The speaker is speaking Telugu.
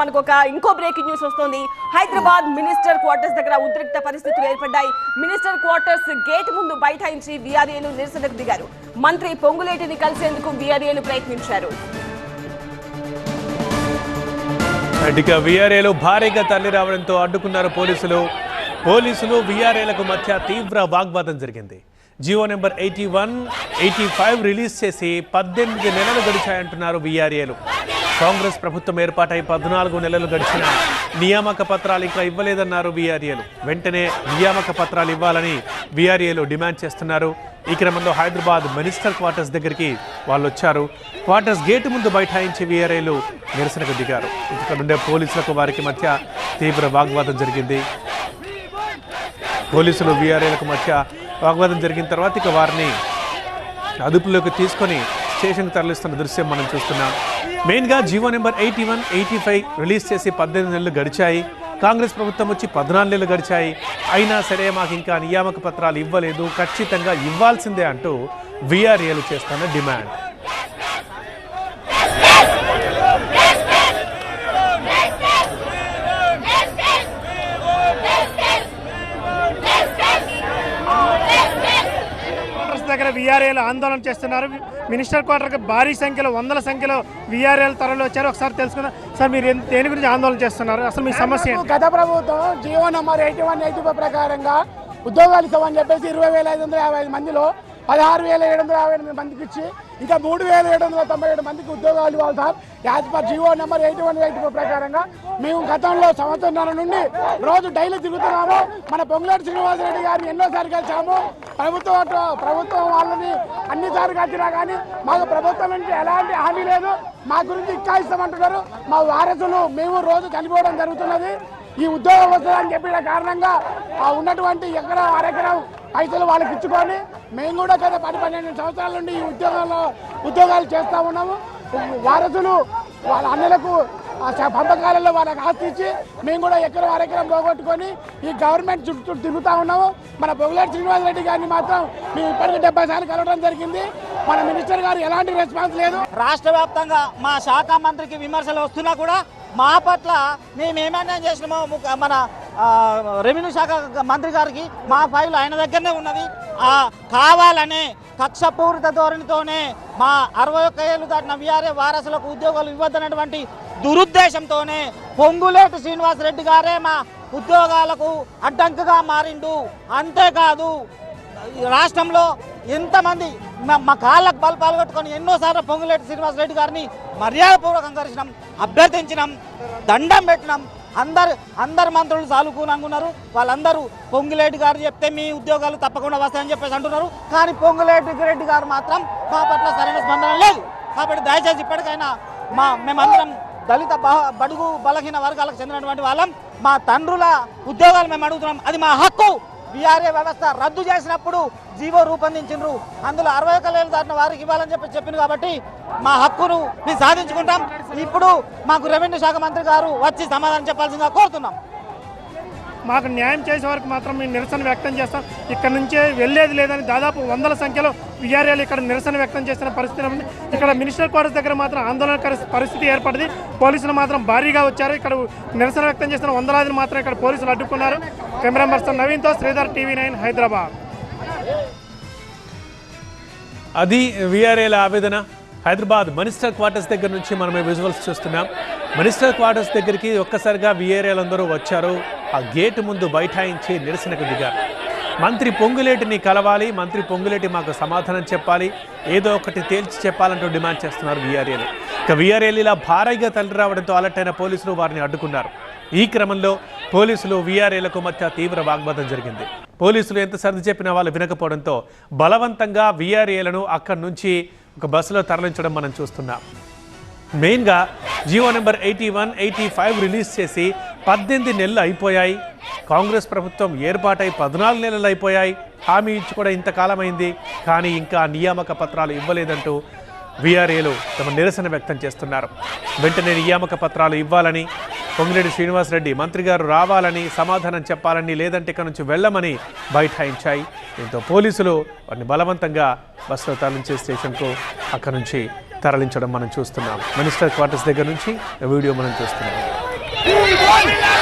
మనకు ఒక ఇంకో బ్రేకింగ్ న్యూస్ వస్తుంది. హైదరాబాద్ మినిస్టర్ క్వార్టర్స్ దగ్గర ఉద్రిక్త పరిస్థితులు ఏర్పడ్డాయి. మినిస్టర్ క్వార్టర్స్ గేట్ ముందు బైఠాయించి వీఆర్ఏలు నిరసనకు దిగారు. మంత్రి పొంగులేటిని కలిసేందుకు వీఆర్ఏలు ప్రయత్నించారు. ఇక వీఆర్ఏలు భారీగా తరలి రావడంతో అడ్డుకున్నారు పోలీసులు. పోలీసులు వీఆర్ఏలకు మధ్య తీవ్ర వాగ్వాదం జరిగింది. G O number eighty one eighty five release చేసి పద్దెనిమిది నెలలు గడిచాయంటున్నారు వీఆర్ఏలు కాంగ్రెస్ ప్రభుత్వం ఏర్పాటై పద్నాలుగు నెలలు గడిచిన నియామక పత్రాలు ఇంకా ఇవ్వలేదన్నారు వీఆర్ఏలు. వెంటనే నియామక పత్రాలు ఇవ్వాలని వీఆర్ఏలు డిమాండ్ చేస్తున్నారు. ఈ క్రమంలో హైదరాబాద్ మినిస్టర్ క్వార్టర్స్ దగ్గరికి వాళ్ళు వచ్చారు క్వార్టర్స్ గేటు ముందు బైఠాయించి వీఆర్ఏలు నిరసనకు దిగారు. ఇక్కడుండే పోలీసులకు వారికి మధ్య తీవ్ర వాగ్వాదం జరిగింది. పోలీసులు వీఆర్ఏలకు మధ్య వాగ్వాదం జరిగిన తర్వాత ఇక వారిని అదుపులోకి తీసుకొని స్టేషన్కి తరలిస్తున్న దృశ్యం మనం చూస్తున్నాం. మెయిన్గా G O number eighty one eighty five release చేసి పద్దెనిమిది నెలలు గడిచాయి. కాంగ్రెస్ ప్రభుత్వం వచ్చి పద్నాలుగు నెలలు గడిచాయి. అయినా సరే మాకు ఇంకా నియామక పత్రాలు ఇవ్వలేదు. ఖచ్చితంగా ఇవ్వాల్సిందే అంటూ వీఆర్ఏలు చేస్తున్న డిమాండ్ క్వార్టర్స్ దగ్గర విఆర్ఏలు ఆందోళన చేస్తున్నారు. మినిస్టర్ క్వార్టర్కి భారీ సంఖ్యలో వందల సంఖ్యలో విఆర్ఏలు తరలి వచ్చారు. ఒకసారి తెలుసుకుందాం. సార్ మీరు దేని గురించి ఆందోళన చేస్తున్నారు? అసలు మీ సమస్య గత ప్రభుత్వం G O number eighty one eighty five ప్రకారంగా ఉద్యోగాలు ఇస్తామని చెప్పేసి ఇరవై వేల ఐదు వందల యాభై ఐదు మందిలో పదహారు వేల ఏడు వందల యాభై ఎనిమిది మందికి ఇచ్చి ఇంకా మూడు వేల ఏడు వందల తొంభై ఏడు మందికి ఉద్యోగాలు ఇవ్వాలి sir as per G O number eighty one eighty four ప్రకారంగా మేము గతంలో సంవత్సరం నుండి రోజు డైలీ తిరుగుతున్నాము మన పొంగులేటి శ్రీనివాసరెడ్డి గారిని ఎన్నోసారి కలిసాము ప్రభుత్వం ప్రభుత్వం వాళ్ళని అన్నిసార్లు కలిసినా కానీ మాకు ప్రభుత్వం నుంచి ఎలాంటి హామీ లేదు. మా గురించి ఇంకా ఇస్తామంటున్నారు. మా వారసులు మేము రోజు చనిపోవడం జరుగుతున్నది. ఈ ఉద్యోగం వస్తుందని చెప్పిన కారణంగా ఉన్నటువంటి ఎకరం అరెకరం పైసలు వాళ్ళకి ఇచ్చుకొని మేము కూడా కదా పది పన్నెండు సంవత్సరాల నుండి ఈ ఉద్యోగాల్లో ఉద్యోగాలు చేస్తూ ఉన్నాము. వారసులు వాళ్ళ అన్నలకు పంపకాలలో వాళ్ళకి ఆస్తి ఇచ్చి మేము కూడా ఎకరం అరెకరం పోగొట్టుకొని ఈ గవర్నమెంట్ చుట్టూ తిరుగుతూ ఉన్నాము. మన పొగులేటి శ్రీనివాసరెడ్డి గారిని మాత్రం మేము ఇప్పటికీ డెబ్బై సార్లు కలవడం జరిగింది. మన మినిస్టర్ గారు ఎలాంటి రెస్పాన్స్ లేదు. రాష్ట్ర వ్యాప్తంగా మా శాఖ మంత్రికి విమర్శలు వస్తున్నా కూడా మా పట్ల మేము ఏమైనా చేసినామో మన రెవెన్యూ శాఖ మంత్రి గారికి మా ఫైల్ ఆయన దగ్గరనే ఉన్నది. ఆ కావాలనే కక్షపూరిత ధోరణితోనే మా అరవై ఒక్క ఏళ్ళు దాటిన విఆర్ఏ వారసులకు ఉద్యోగాలు ఇవ్వద్దన్నటువంటి దురుద్దేశంతోనే పొంగులేటి శ్రీనివాసరెడ్డి గారే మా ఉద్యోగాలకు అడ్డంకుగా మారిండు. అంతేకాదు ఈ రాష్ట్రంలో ఎంతమంది మా- మా కాళ్ళకు బలు పాల్గొట్టుకొని ఎన్నోసార్లు పొంగులేటి శ్రీనివాసరెడ్డి గారిని మర్యాదపూర్వకంగా కలిసినాం అభ్యర్థించినాం దండం పెట్టినాం. అందరు అందరు మంత్రులు సాలుకూనంగా ఉన్నారు వాళ్ళందరూ పొంగులేటి గారు చెప్తే మీ ఉద్యోగాలు తప్పకుండా వస్తాయని చెప్పేసి అంటున్నారు. కానీ పొంగులేటి రెడ్డి గారు మాత్రం మా పట్ల సరైన స్పందన లేదు. కాబట్టి దయచేసి ఇప్పటికైనా మా మేమందరం దళిత బడుగు బలహీన వర్గాలకు చెందినటువంటి వాళ్ళం. మా తండ్రుల ఉద్యోగాలు మేము అడుగుతున్నాం. అది మా హక్కు. బీఆర్ఏ వ్యవస్థ రద్దు చేసినప్పుడు జీవో రూపొందించిండ్రు అందులో అరవై ఒక్క ఏళ్ళు దాటిన వారికి ఇవ్వాలని చెప్పి చెప్పింది కాబట్టి మా హక్కును మేము సాధించుకుంటాం. ఇప్పుడు మాకు రెవెన్యూ శాఖ మంత్రి గారు వచ్చి సమాధానం చెప్పాల్సిందిగా కోరుతున్నాం. మాకు న్యాయం చేసే వరకు మాత్రం మేము నిరసన వ్యక్తం చేస్తాం. ఇక్కడ నుంచే వెళ్ళేది లేదని దాదాపు వందల సంఖ్యలో విఆర్ఏలు ఇక్కడ నిరసన వ్యక్తం చేసిన పరిస్థితి ఉంది. ఇక్కడ మినిస్టర్ క్వార్టర్స్ దగ్గర మాత్రం ఆందోళనకర పరిస్థితి ఏర్పడింది. పోలీసులు మాత్రం భారీగా వచ్చారు. ఇక్కడ నిరసన వ్యక్తం చేస్తున్న వందలాదిని మాత్రం ఇక్కడ పోలీసులు అడ్డుకున్నారు. కెమెరా పర్సన్ నవీన్తో శ్రీధర్ టీవీ నైన్ హైదరాబాద్. అది వీఆర్ఏల ఆవేదన. హైదరాబాద్ మినిస్టర్ క్వార్టర్స్ దగ్గర నుంచి మనం విజువల్స్ చూస్తున్నాం. మినిస్టర్ క్వార్టర్స్ దగ్గరికి ఒక్కసారిగా వీఆర్ఏలందరూ వచ్చారు. ఆ గేటు ముందు బైఠాయించి నిరసనకు దిగారు. మంత్రి పొంగులేటిని కలవాలి మంత్రి పొంగులేటి మాకు సమాధానం చెప్పాలి ఏదో ఒకటి తేల్చి చెప్పాలంటూ డిమాండ్ చేస్తున్నారు వీఆర్ఏలు. ఇక వీఆర్ఏలు ఇలా భారీగా తల్లి రావడంతో అలర్ట్ అయిన పోలీసులు వారిని అడ్డుకున్నారు. ఈ క్రమంలో పోలీసులు వీఆర్ఏలకు మధ్య తీవ్ర వాగ్వాదం జరిగింది. పోలీసులు ఎంత సర్ది చెప్పినా వాళ్ళు వినకపోవడంతో బలవంతంగా వీఆర్ఏలను అక్కడి నుంచి ఒక బస్సులో తరలించడం మనం చూస్తున్నాం. మెయిన్గా G O number eighty one eighty five release చేసి పద్దెనిమిది నెలలు అయిపోయాయి. కాంగ్రెస్ ప్రభుత్వం ఏర్పాటై పద్నాలుగు నెలలు అయిపోయాయి. హామీ ఇచ్చి కూడా ఇంతకాలమైంది కానీ ఇంకా నియామక పత్రాలు ఇవ్వలేదంటూ వీఆర్ఏలు తమ నిరసన వ్యక్తం చేస్తున్నారు. వెంటనే నియామక పత్రాలు ఇవ్వాలని పొంగిరెడ్డి శ్రీనివాసరెడ్డి మంత్రి గారు రావాలని సమాధానం చెప్పాలని లేదంటే ఇక్కడ నుంచి వెళ్ళమని బైఠాయించాయి. దీంతో పోలీసులు వారిని బలవంతంగా బస్సులో తరలించే స్టేషన్కు అక్కడ నుంచి తరలించడం మనం చూస్తున్నాం. మినిస్టర్ క్వార్టర్స్ దగ్గర నుంచి వీడియో మనం చూస్తున్నాం. Do we want?